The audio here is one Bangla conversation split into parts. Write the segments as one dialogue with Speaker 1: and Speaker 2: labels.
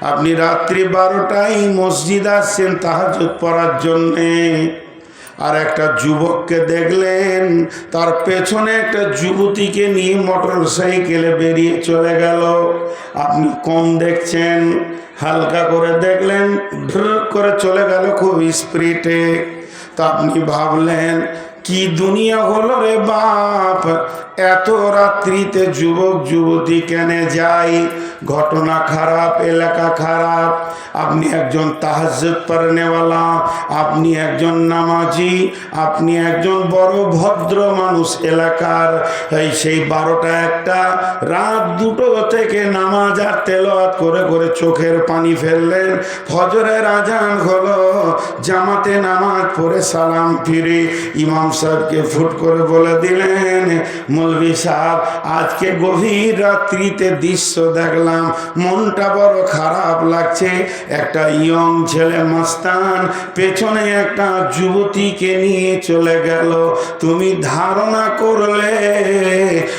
Speaker 1: আপনি রাত্রি বারোটায় মসজিদ আসছেন তাহাজুদ পড়ার জন্যে। আর একটা যুবককে দেখলেন, তার পেছনে একটা যুবতীকে নিয়ে মোটর সাইকেলে বেরিয়ে চলে গেল। আপনি কম দেখছেন, হালকা করে দেখলেন ঢ্র করে চলে গেল খুব স্পিডে। তা আপনি ভাবলেন, কি দুনিয়া হলো রে বাপ? এত রাত্রিতে যুবক যুবতী কেনে যাই ঘটনা খারাপ, এলাকা খারাপ। আপনি একজন পড়নেওয়ালা আপনি একজন নামাজি, আপনি একজন বড় ভদ্র মানুষ এলাকার। এই সেই বারোটা একটা, রাত দুটো থেকে নামাজ আর তেলাওয়াত করে করে চোখের পানি ফেললেন। ফজরের আজান হলো, জামাতে নামাজ পড়ে সালাম ফিরে ইমাম সাহেবকে ফুট করে বলে দিলেন মৌলভী সাহেব, আজকে গভীর রাত্রিতে দৃশ্য দেখলাম। মনটা বড় খারাপ লাগছে। একটা ইয়ং ছেলে মাস্তান, পেছনে একটা যুবতীকে নিয়ে চলে গেল। তুমি ধারণা করলে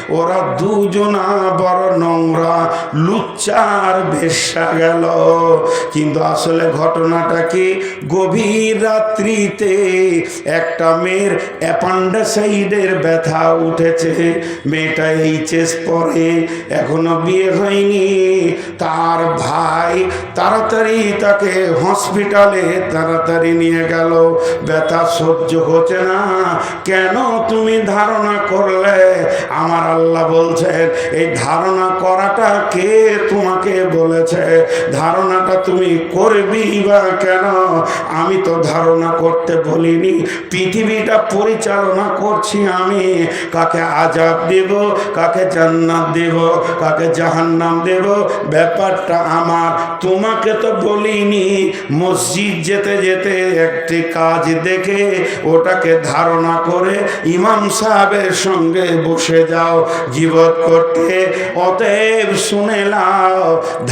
Speaker 1: ওরা দুজনা বড় নোংরা, লুচ্চার ভেসা গেল। কিন্তু আসলে ঘটনাটা কি? গভীর রাত্রিতে একটা মেয়ের অ্যাপান্ডাসাইডের ব্যথা উঠেছে। মেয়েটা এইচএস পরে, এখনও বিয়ে হয়নি। তার ভাই তাড়াতাড়ি তাকে হসপিটালে তাড়াতাড়ি নিয়ে গেল। ব্যথা সহ্য হচ্ছে না। কেন তুমি ধারণা করলে? আমার আল্লাহ বলছেন, এই ধারণা করাটা কে তোমাকে বলেছে? ধারণাটা তুমি করবি বা কেন? আমি তো ধারণা করতে বলিনি। পৃথিবীটা পরিচালনা করছি আমি। কাকে আজাব দেব, কাকে জান্নাত দেব, কাকে জাহান্নাম দেব, ব্যাপারটা আমার। তোমাকে তো বলিনি, মসজিদ যেতে যেতে একটি কাজ দেখে ওটাকে ধারণা করে ইমাম সাহেবের সঙ্গে বসে যাও জীবত করতে। অতএব শুনে নাও,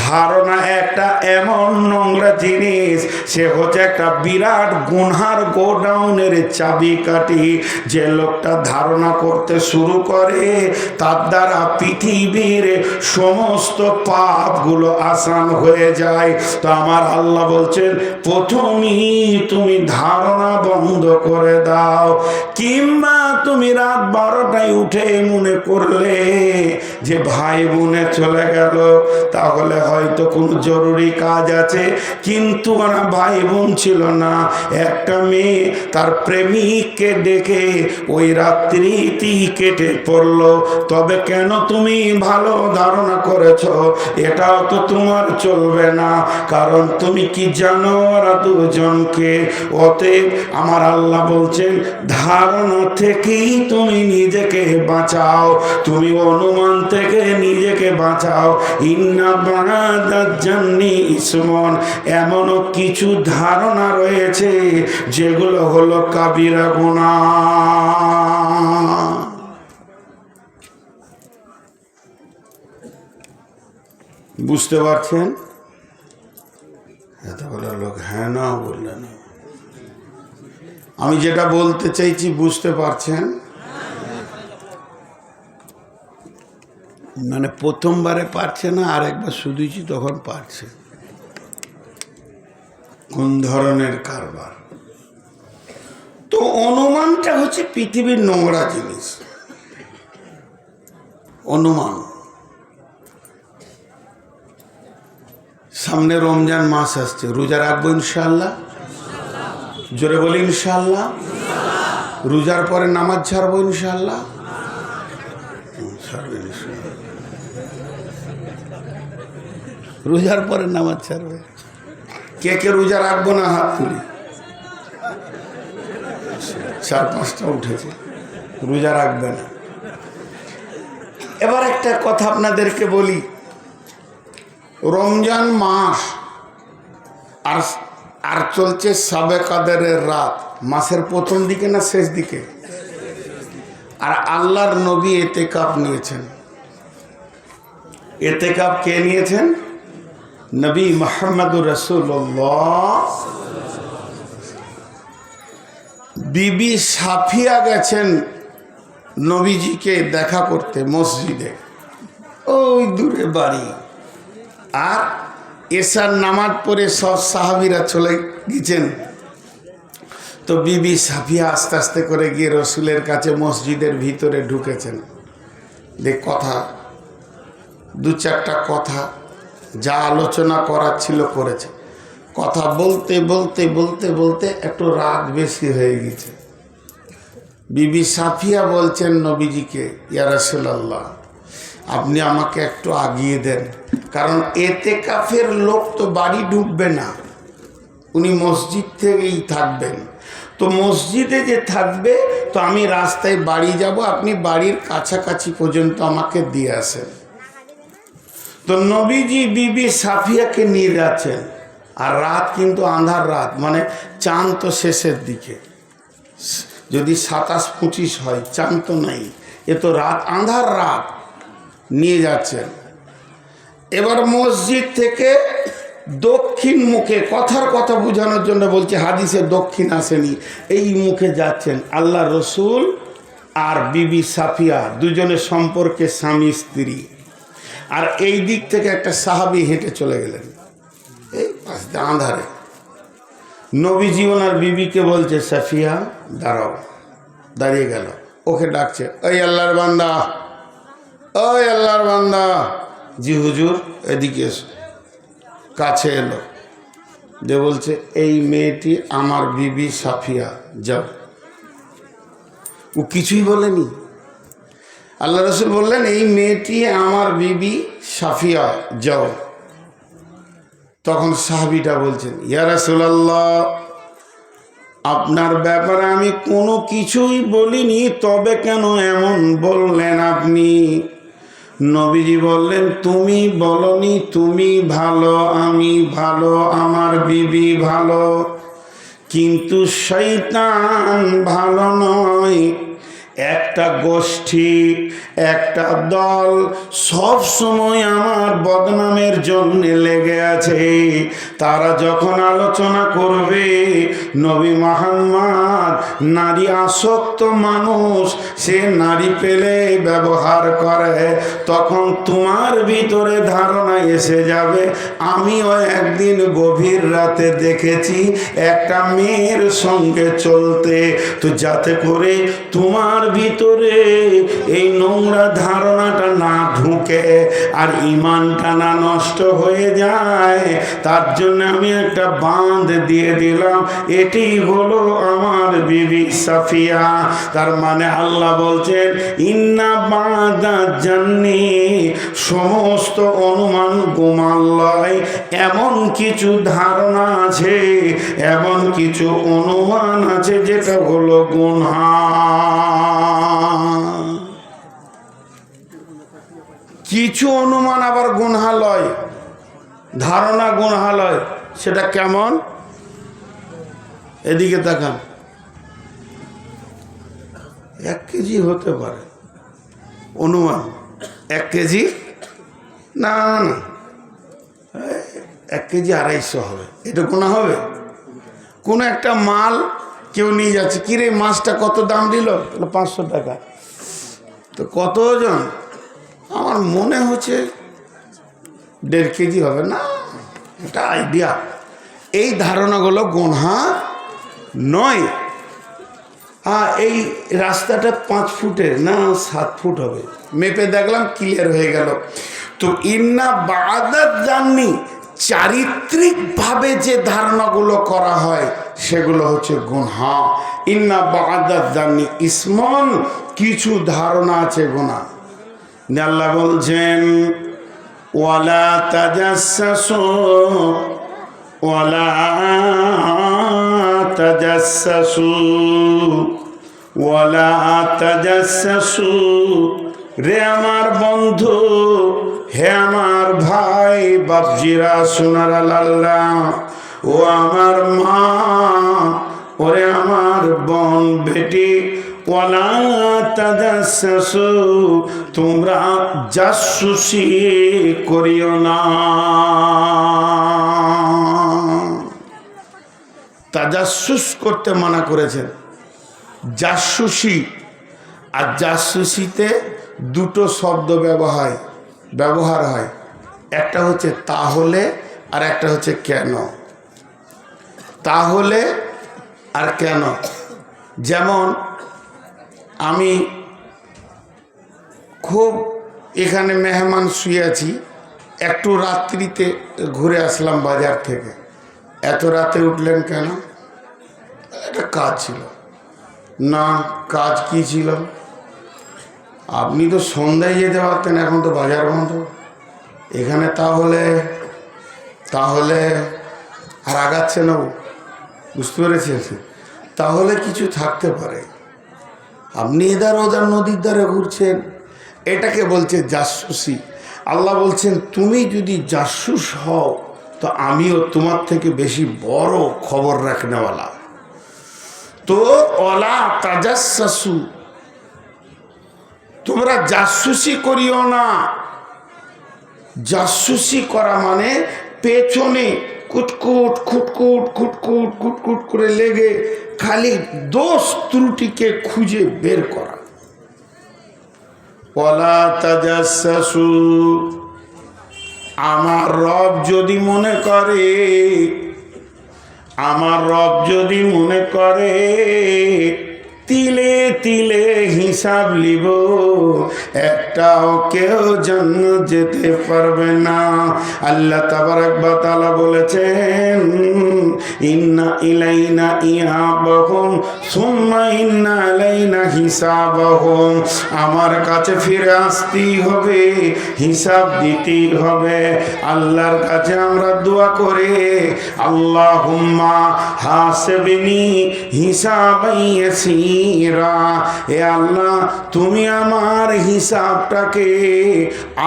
Speaker 1: ধারণা একটা এমন নোংরা জিনিস, সে হচ্ছে একটা বিরাট গুনহার গোডাউনের চাবি কাটি যে লোকটা ধারণা করতে শুরু করে তার দ্বারা পৃথিবীর সমস্ত পাপগুলো আসান হয়ে যায়। তো আমার আল্লাহ বলছেন, প্রথমেই তুমি ধারণা বন্ধ করে দাও, কিংবা তুমি রাত বারোটায় উঠে মনে করলে যে ভাই বোনে চলে গেল, তাহলে হয়তো কোনো জরুরি কাজ আছে। কিন্তু ওরা ভাই বোন ছিল না, একটা মেয়ে তার প্রেমিককে ডেকে ওই রাত্রিটি কেটে পড়ল। তবে কেন তুমি ভালো ধারণা করেছ? এটাও তো তোমার চলবে না। কারণ তুমি কি জানো ওরা দুজনকে? অতএব আমার আল্লাহ বলছেন, ধারণা থেকেই তুমি নিজেকে বাঁচাও। তুমি অনুমান থেকে নিজেকে বাঁচাও। ইন্না ইসমন। এমনও কিছু ধারণা রয়েছে যেগুলো হলো কাবিরা গুণা বুঝতে পারছেন? এত এতগুলো লোক হ্যাঁ না বললে না আমি যেটা বলতে চাইছি, বুঝতে পারছেন? মানে প্রথমবারে পারছে না, আর একবার শুধুছি তখন পারছে। কোন ধরনের কারবার? তো অনুমানটা হচ্ছে পৃথিবীর নোংরা জিনিস। অনুমান। সামনে রমজান মাস আসছে। রোজা রাখব ইনশাল্লাহ জোরে বলি ইনশাল্লাহ রোজার পরে নামাজ ছাড়বো ইনশাল্লাহ রোজার পরে নামাজ ছাড়বে। কে কে রোজা রাখব না হাত তুলি? চার পাঁচটা উঠেছে। রোজা রাখবে না। এবার একটা কথা আপনাদেরকে বলি। রমজান মাস আর আর চলছে সাবে কাদেরের রাত। মাসের প্রথম দিকে না শেষ দিকে? আর আল্লাহর নবী এতে কাপ নিয়েছেন। এতে কাপ কে নিয়েছেন? নবী মোহাম্মদুর রসুল্লাহ বিবি সাফিয়া গেছেন নবীজিকে দেখা করতে মসজিদে। ওই দূরে বাড়ি। আর এসার নামাজ পড়ে সব সাহাবিরা চলে গেছেন। তো বিবি সাফিয়া আস্তে আস্তে করে গিয়ে রসুলের কাছে মসজিদের ভিতরে ঢুকেছেন। দেখ কথা, দু চারটা কথা যা আলোচনা করার ছিল করেছে। কথা বলতে বলতে বলতে বলতে একটু রাত বেশি হয়ে গেছে। বিবি সাফিয়া বলছেন, নবীজিকে ইয়ারসুল্লাহ আপনি আমাকে একটু আগিয়ে দেন। কারণ এতে কাফের লোক তো বাড়ি ঢুকবে না। উনি মসজিদ থেকেই থাকবেন। তো মসজিদে যে থাকবে, তো আমি রাস্তায় বাড়ি যাব, আপনি বাড়ির কাছাকাছি পর্যন্ত আমাকে দিয়ে আসেন। তো নবীজি বিবি সাফিয়াকে নিয়ে যাচ্ছেন। আর রাত কিন্তু আন্ধার রাত মানে চাঁদ তো শেষের দিকে। যদি সাতাশ পঁচিশ হয়, চাঁদ তো নাই। এ তো রাত, আন্ধার রাত। নিয়ে যাচ্ছেন। এবার মসজিদ থেকে দক্ষিণ মুখে কথার কথা বোঝানোর জন্য বলছে, হাদিসে দক্ষিণ আসেনি, এই মুখে যাচ্ছেন। আল্লাহ রসুল আর বিবি সাফিয়া দুজনের সম্পর্কে স্বামী, স্ত্রী। আর এই দিক থেকে একটা সাহাবি হেঁটে চলে গেলেন। এই পাশ আঁধারে নবীজি ওনার বিবিকে বলছে, সাফিয়া, দাঁড়াও। দাঁড়িয়ে গেল। ওকে ডাকছে ওই আল্লাহর বান্দা ওই আল্লাহর বান্দা। জি হুজুর, এদিকে এসো। কাছে এলো। যে বলছে, এই মেয়েটি আমার বিবি সাফিয়া, যাও। ও কিছুই বলেনি। আল্লাহ রসুল বললেন, এই মেয়েটি আমার বিবি সাফিয়া, যাও। তখন সাহাবিটা বলছেন, ইয়া রাসূলুল্লাহ, আপনার ব্যাপারে আমি কোনো কিছুই বলিনি, তবে কেন এমন বললেন আপনি? নবীজি বললেন, তুমি বলনি, তুমি ভালো, আমি ভালো, আমার বিবি ভালো। কিন্তু শৈতান ভালো নয় একটা গোষ্ঠী, একটা দল সব সময় আমার বদনামের জন্য লেগে আছে। তারা যখন আলোচনা করবে, নবী মোহাম্মদ নারী আসক্ত মানুষ, সে নারী পেলে ব্যবহার করে, তখন তোমার ভিতরে ধারণা এসে যাবে। আমিও একদিন গভীর রাতে দেখেছি একটা মেয়ের সঙ্গে চলতে। তো যাতে করে তোমার ভিতরে এই নোংরা ধারণাটা না ঢুকে আর ইমানটা না নষ্ট হয়ে যায়, তার জন্য আমি একটা বাঁধ দিয়ে দিলাম। এটি হলো আমার বিবি সাফিয়া। তার মানে আল্লাহ বলছেন, ইন্না বাঁধা জান্নি, সমস্ত অনুমান গোমাল্লয় এমন কিছু ধারণা আছে, এমন কিছু অনুমান আছে যেটা হলো গুনহা। কিছু অনুমান আবার গুনহালয় ধারণা গুনহালয় সেটা কেমন? এদিকে তাকান। এক কেজি হতে পারে। অনুমান, এক কেজি? না না। এক কেজি আড়াইশো হবে। এটা গোনা হবে? কোনো একটা মাল কেউ নিয়ে যাচ্ছে, কিরে, মাছটা কত দাম দিল? পাঁচশো টাকা। তো কত ওজন? আমার মনে হচ্ছে দেড় কেজি হবে। না এটা আইডিয়া এই ধারণাগুলো গোনহা নয়। হ্যাঁ এই রাস্তাটা পাঁচ ফুটের, না, সাত ফুট হবে। মেপে দেখলাম ক্লিয়ার হয়ে গেল। তো ইন্না বাদাত জাননি চারিত্রিকভাবে যে ধারণাগুলো করা হয়, সেগুলো হচ্ছে গুনহা। ইন্না জাননি ইসমন, কিছু ধারণা আছে গুণা আল্লাহ বলছেন, ওয়ালা তাজাসসু ওয়ালা তাজাসসু ওয়ালা তাজাসসু রে আমার বন্ধু হে আমার ভাই, বাপজিরা, সোনারা, লাল্লা, ও আমার মা, ওরে আমার বোন বেটি, ওয়ালা তাজাসসু তোমরা করিও না। তাজাসুস করতে মানা করেছেন। জাসুসি, আর জাসুসিতে দুটো শব্দ ব্যবহার ব্যবহার হয়। একটা হচ্ছে তাহলে আর একটা হচ্ছে কেন? তাহলে আর কেন? যেমন আমি খুব এখানে মেহমান শুয়ে আছি, একটু রাত্রিতে ঘুরে আসলাম বাজার থেকে। এত রাতে উঠলেন কেন? একটা কাজ ছিল। না, কাজ কি ছিল? আপনি তো সন্ধ্যায় যেতে পারতেন, এখন তো বাজার বন্ধ। এখানে তাহলে তাহলে আর আগাচ্ছে না বুঝতে পেরেছেন? তাহলে কিছু থাকতে পারে। আপনি এদার ওদার নদীর ধারে ঘুরছেন, এটাকে বলছে জাসুসি। আল্লাহ বলছেন, তুমি যদি জাসুস হও, তো আমিও তোমার থেকে বেশি বড় খবর রাখনেওয়ালা। তো অলা তাজাসু তোমরা জাসুসি করিও না। জাসুসি করা মানে পেছনে কুটকুট, খুটকুট খুটকুট খুটকুট করে লেগে খালি দোষ ত্রুটিকে খুঁজে বের করা। পলা তাজাসু আমার রব যদি মনে করে, আমার রব যদি মনে করে তিলে তিলে হিসাব লিব। একটাও কেউ জন্ম যেতে পারবে না। আল্লাহ তাবারাক তাআলা বলেছেন, ইন্না ইলাইনা ইয়াবাহুম সুম্মা ইন্না আলাইনা হিসাবাহুম। আমার কাছে ফিরে আসতেই হবে, হিসাব দিতেই হবে। আল্লাহর কাছে আমরা দোয়া করে, আল্লাহুম্মা হাসিবনি হিসাবাই ইয়াসীরা হে আল্লাহ, তুমি আমার হিসাবটাকে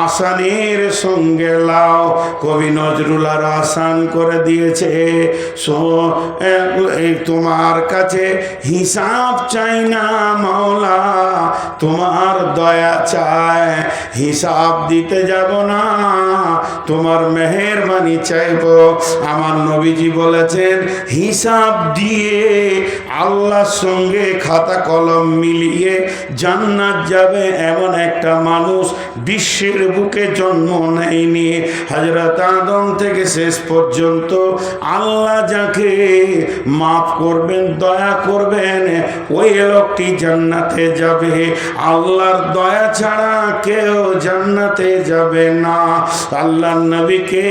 Speaker 1: আসানের সঙ্গে লাও। কবি নজরুল আর আসান করে দিয়েছে তোমার কাছে হিসাব চাই না মাওলা, তোমার দয়া চায় হিসাব দিতে যাব না, তোমার মেহেরবানি চাইব। আমার নবীজি বলেছেন, হিসাব দিয়ে আল্লাহর সঙ্গে খাতা কলম মিলিয়ে জান্নাত যাবে এমন একটা মানুষ বিশ্বের বুকে জন্ম নেয়নি। হজরত আদম থেকে শেষ পর্যন্ত আল্লাহ যাকে মাফ করবেন, দয়া করবেন, ওই লোকটি জান্নাতে যাবে। আল্লাহর দয়া ছাড়া কেউ জান্নাতে যাবে না। আল্লাহ নবীকে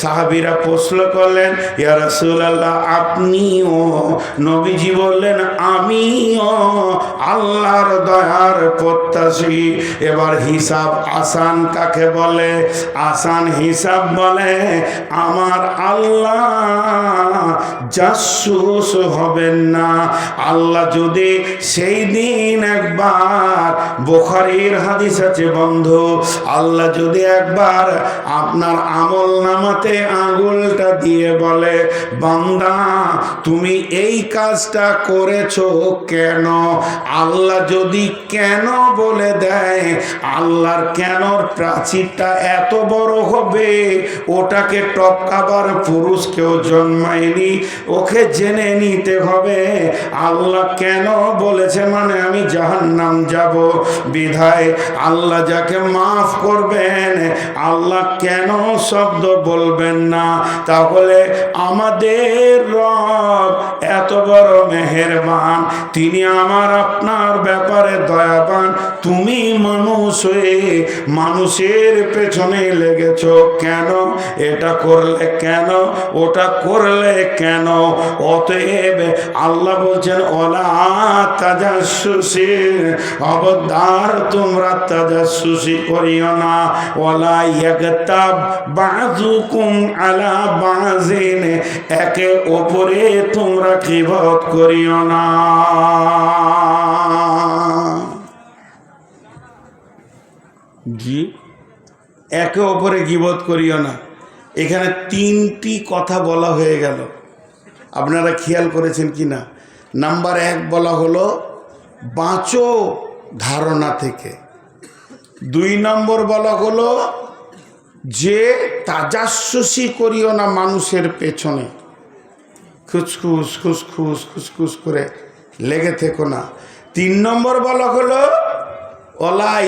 Speaker 1: সাহাবিরা প্রশ্ন করলেন, ইয়া রাসূলুল্লাহ, আপনিও নবীজি বললেন, আমিও আল্লাহর দয়ার প্রত্যাশী। এবার হিসাব আসান কাকে বলে? আসান হিসাব বলে, আমার আল্লাহ হবেন না। আল্লাহ যদি সেই দিন একবার বোখারির হাদিস আছে বন্ধু, আল্লাহ যদি একবার আপনার আমল নামাতে আঙুলটা দিয়ে বলে, বান্দা, তুমি এই কাজটা করেছ কেন? আল্লাহ যদি কেন বলে দেয়, আল্লাহর কেনর প্রাচীরটা এত বড় হবে? ওটাকে টপকাবার পুরুষ কেউ জন্মায়নি। ওকে জেনে নিতে হবে, আল্লাহ কেন বলেছে মানে আমি জাহান্নাম যাব? বিধায় আল্লাহ যাকে মাফ করবেন, আল্লাহ কেন শব্দ বলবেন না? তাহলে আমাদের রব এত বড় মেহেরবান, তিনি আমার আপনার ব্যাপারে দয়াবান। তুমি মানুষ হয়ে মানুষের পেছনে লেগেছ কেন? এটা করলে কেন? ওটা করলে কেন? অতএব আল্লাহ বলছেন, ওলা তাজাসুসি অবদার তোমরা তাজাসুসি করিও না। ওলা ইয়াগতাব বাযুকুম আলা বাযিন, একে ওপরে তোমরা কিবত করিও না। জি। একে অপরে গিবত করিও না। এখানে তিনটি কথা বলা হয়ে গেল। আপনারা খেয়াল করেছেন কি না? নাম্বার এক বলা হলো, বাঁচো ধারণা থেকে। দুই নম্বর বলা হলো, যে তাজাস্যসি করিও না মানুষের পেছনে। খুসখুস খুসখুস খুসখুস করে লেগে থেকো না। তিন নম্বর বলা হলো, ওলা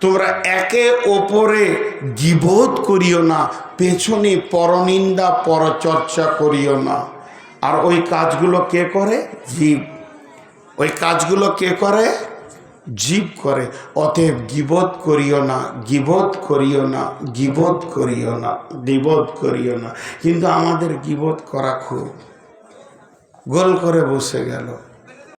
Speaker 1: তোমরা একে ওপরে গিবোধ করিও না, পেছনে পরনিন্দা, পরচর্চা করিও না। আর ওই কাজগুলো কে করে? জীব। ওই কাজগুলো কে করে? জীব করে। অতএব গিবোধ করিও না গিবোধ করিও না গিবোধ করিও না গিবোধ করিও না। কিন্তু আমাদের গিবোধ করা খুব গোল করে বসে গেল।